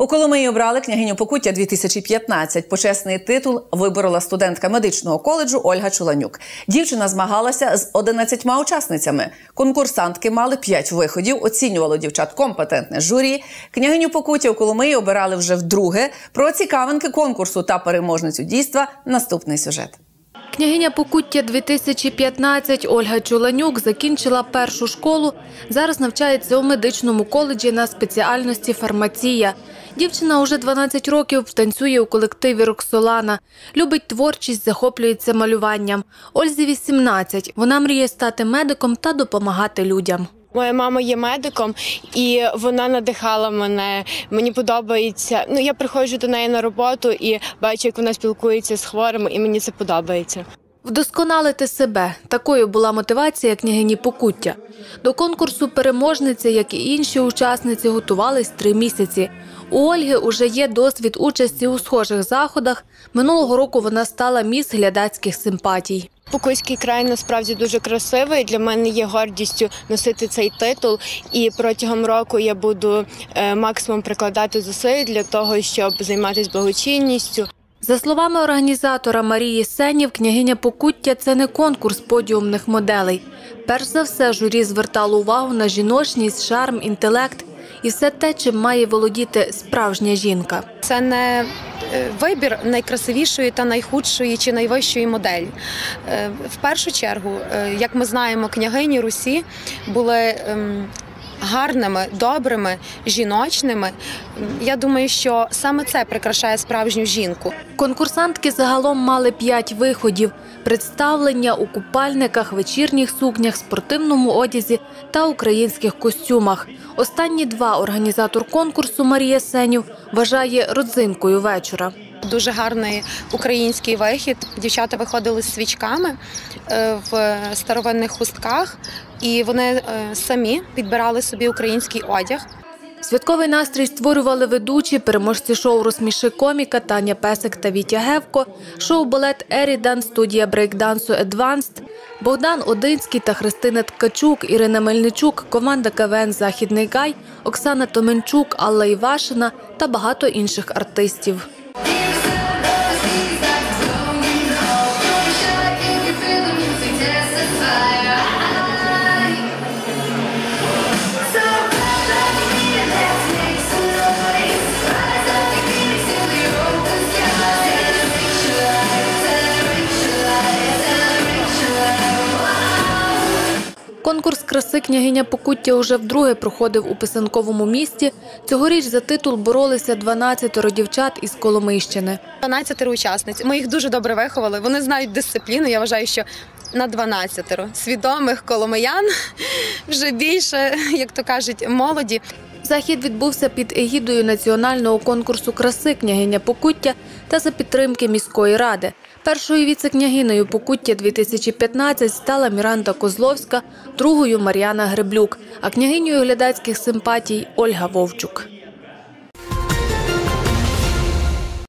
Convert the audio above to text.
У Коломиї обрали княгиню Покуття 2015. Почесний титул виборола студентка медичного коледжу Ольга Чуланюк. Дівчина змагалася з 11 учасницями. Конкурсантки мали 5 виходів, оцінювало дівчат компетентне журі. Княгиню Покуття у Коломиї обирали вже вдруге. Про цікавинки конкурсу та переможницю дійства наступний сюжет. Княгиня Покуття 2015 Ольга Чуланюк закінчила першу школу. Зараз навчається у медичному коледжі на спеціальності фармація. Дівчина уже 12 років танцює у колективі Роксолана. Любить творчість, захоплюється малюванням. Ользі 18. Вона мріє стати медиком та допомагати людям. Моя мама є медиком, і вона надихала мене. Мені подобається. Ну я приходжу до неї на роботу і бачу, як вона спілкується з хворими, і мені це подобається. Вдосконалити себе такою була мотивація княгині Покуття. До конкурсу переможниці, як і інші учасниці, готувались три місяці. У Ольги уже є досвід участі у схожих заходах. Минулого року вона стала міс глядацьких симпатій. Покуйський край насправді дуже красивий. Для мене є гордістю носити цей титул. І протягом року я буду е, максимум прикладати зусиль для того, щоб займатися благочинністю. За словами організатора Марії Сенів, княгиня Покуття це не конкурс подіумних моделей. Перш за все, журі звертало увагу на жіночність, шарм, інтелект і все те, чим має володіти справжня жінка. Це не е, вибір найкрасивішої та найхудшої чи найвищої моделі. Е, В першу чергу, е, як ми знаємо, княгині Русі були ем, гарними, добрими, жіночними. Я думаю, що саме це прикрашає справжню жінку. Конкурсантки загалом мали п'ять виходів: представлення у купальниках, вечірніх сукнях, спортивному одязі та українських костюмах. Останні два організатор конкурсу Марія Сенів вважає родзинкою вечора. Дуже гарний український вихід. Дівчата виходили з свічками е, в старовинних хустках, і вони е, самі підбирали собі український одяг. Святковий настрій створювали ведучі, переможці шоу «Розсміши коміка» Таня Песик та Вітя Гевко, шоу балет Ерідан, студія брейкдансу Едванст, Богдан Одинський та Христина Ткачук, Ірина Мельничук, команда КВН Західний Гай, Оксана Томенчук, Алла Івашина та багато інших артистів. things Конкурс краси княгиня Покуття уже вдруге проходив у писанковому місті. Цьогоріч за титул боролися 12 дівчат із Коломийщини. 12 учасниць. Ми їх дуже добре виховали. Вони знають дисципліну. Я вважаю, що на 12 свідомих коломиян вже більше, як то кажуть, молоді. Захід відбувся під егідою національного конкурсу краси княгиня Покуття та за підтримки міської ради. Першою віце-княгиною Покуття 2015 стала Міранда Козловська, другою Мар'яна Греблюк, а княгинею глядацьких симпатій Ольга Вовчук.